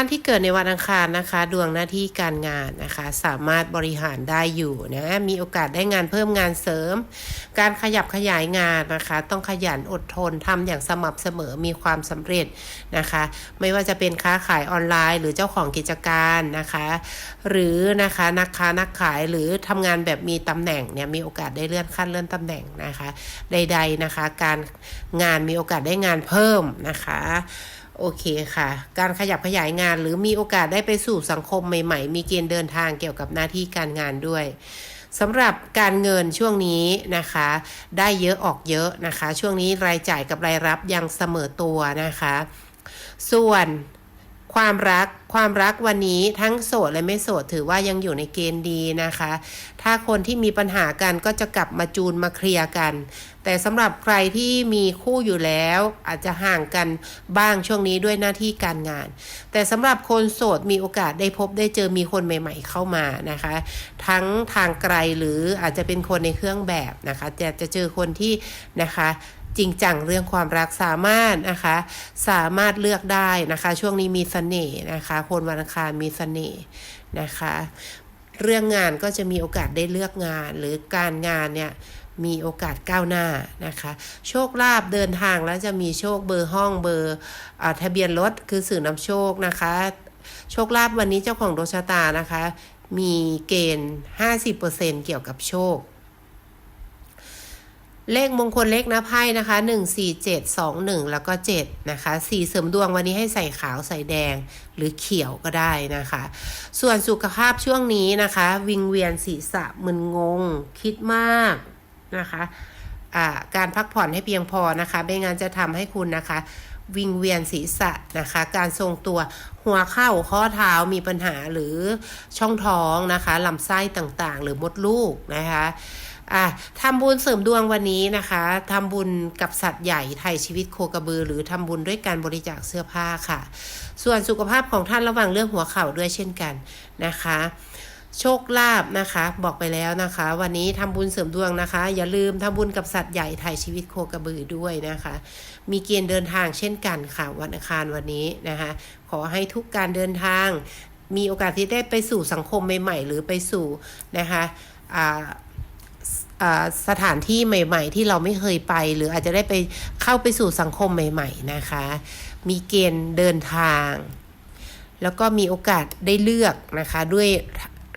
ท่านที่เกิดในวันอังคารนะคะ ดวงหน้าที่การงานนะคะ สามารถบริหารได้อยู่นะมีโอกาสได้งานเพิ่มงานเสริม การขยับขยายงานนะคะ ต้องขยันอดทนทำอย่างสม่ำเสมอมีความสำเร็จนะคะ ไม่ว่าจะเป็นค้าขายออนไลน์ หรือเจ้าของกิจการนะคะ หรือนะคะนักค้านักขายหรือทำงานแบบมีตำแหน่งเนี่ยมีโอกาสได้เลื่อนขั้นเลื่อนตำแหน่งนะคะ ใด ๆนะคะ การงานมีโอกาสได้งานเพิ่มนะคะ โอเคค่ะ การขยับขยายงานหรือมีโอกาสได้ไปสู่สังคมใหม่ ๆ มีเกณฑ์เดินทางเกี่ยวกับหน้าที่การงานด้วยสำหรับการเงินช่วงนี้นะคะ ได้เยอะออกเยอะนะคะ ช่วงนี้รายจ่ายกับรายรับยังเสมอตัวนะคะ ส่วน ความรักความรักวันนี้ทั้งโสดและไม่โสดถือว่ายังอยู่ในเกณฑ์ดีนะคะ ถ้าคนที่มีปัญหากันก็จะกลับมาจูนมาเคลียร์กัน แต่สำหรับใครที่มีคู่อยู่แล้ว อาจจะห่างกันบ้างช่วงนี้ด้วยหน้าที่การงาน แต่สำหรับคนโสดมีโอกาสได้พบได้เจอมีคนใหม่ ๆ เข้ามานะคะ ทั้งทางไกลหรืออาจจะเป็นคนในเครื่องแบบนะคะจะจะเจอคนที่นะคะ จริงจังเรื่องความรักสามารถนะคะ สามารถเลือกได้นะคะ ช่วงนี้มีเสน่ห์นะคะ คนวันอังคารมีเสน่ห์นะคะ เรื่องงานก็จะมีโอกาสได้เลือกงานหรือการงานเนี่ยมีโอกาสก้าวหน้านะคะ โชคลาภเดินทางแล้วจะมีโชคเบอร์ห้องเบอร์ทะเบียนรถคือสื่อนำโชคนะคะ โชคลาภวันนี้เจ้าของดวงชะตานะคะ มีเกณฑ์ 50%เกี่ยวกับโชค เลขมงคลเลขน้าไพ่นะคะ 1 4 7 2 1 แล้วก็ 7 นะคะ สีเสริมดวงวันนี้ให้ใส่ขาวใส่แดงหรือเขียวก็ได้นะคะ ส่วนสุขภาพช่วงนี้นะคะ วิงเวียนศีรษะมึนงง คิดมากนะคะอ่าการพักผ่อนให้เพียงพอนะคะไม่งั้นจะทำให้คุณนะคะ วิงเวียนศีรษะนะคะ การทรงตัวหัวเข่าข้อเท้ามีปัญหาหรือช่องท้องนะคะลำไส้ต่างๆ หรือมดลูกนะคะ อะทำบุญเสริมดวงวันนี้นะคะทำบุญกับสัตว์ใหญ่ไทยชีวิตโคกระบือ หรือทำบุญด้วยการบริจาคเสื้อผ้าค่ะ ส่วนสุขภาพของท่านระวังเรื่องหัวเข่าด้วยเช่นกันนะคะ โชคลาภนะคะ บอกไปแล้วนะคะ วันนี้ทำบุญเสริมดวงนะคะ อย่าลืมทำบุญกับสัตว์ใหญ่ไทยชีวิตโคกระบือด้วยนะคะ มีเกณฑ์เดินทางเช่นกันค่ะ วันอังคารวันนี้นะคะ ขอให้ทุกการเดินทาง มีโอกาสที่ได้ไปสู่สังคมใหม่ๆหรือไปสู่นะคะอ่า สถานที่ใหม่ ๆ ที่เราไม่เคยไป หรืออาจจะได้ไปเข้าไปสู่สังคมใหม่ ๆ นะคะ มีเกณฑ์เดินทาง แล้วก็มีโอกาสได้เลือกนะคะด้วย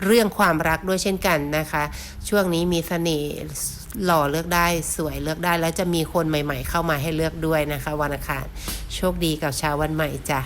เรื่องความรักด้วยเช่นกันนะคะ ช่วงนี้มีเสน่ห์หล่อเลือกได้สวยเลือกได้ แล้วจะมีคนใหม่ ๆ เข้ามาให้เลือกด้วยนะคะ วันอังคารโชคดีกับชาววันใหม่จ้ะ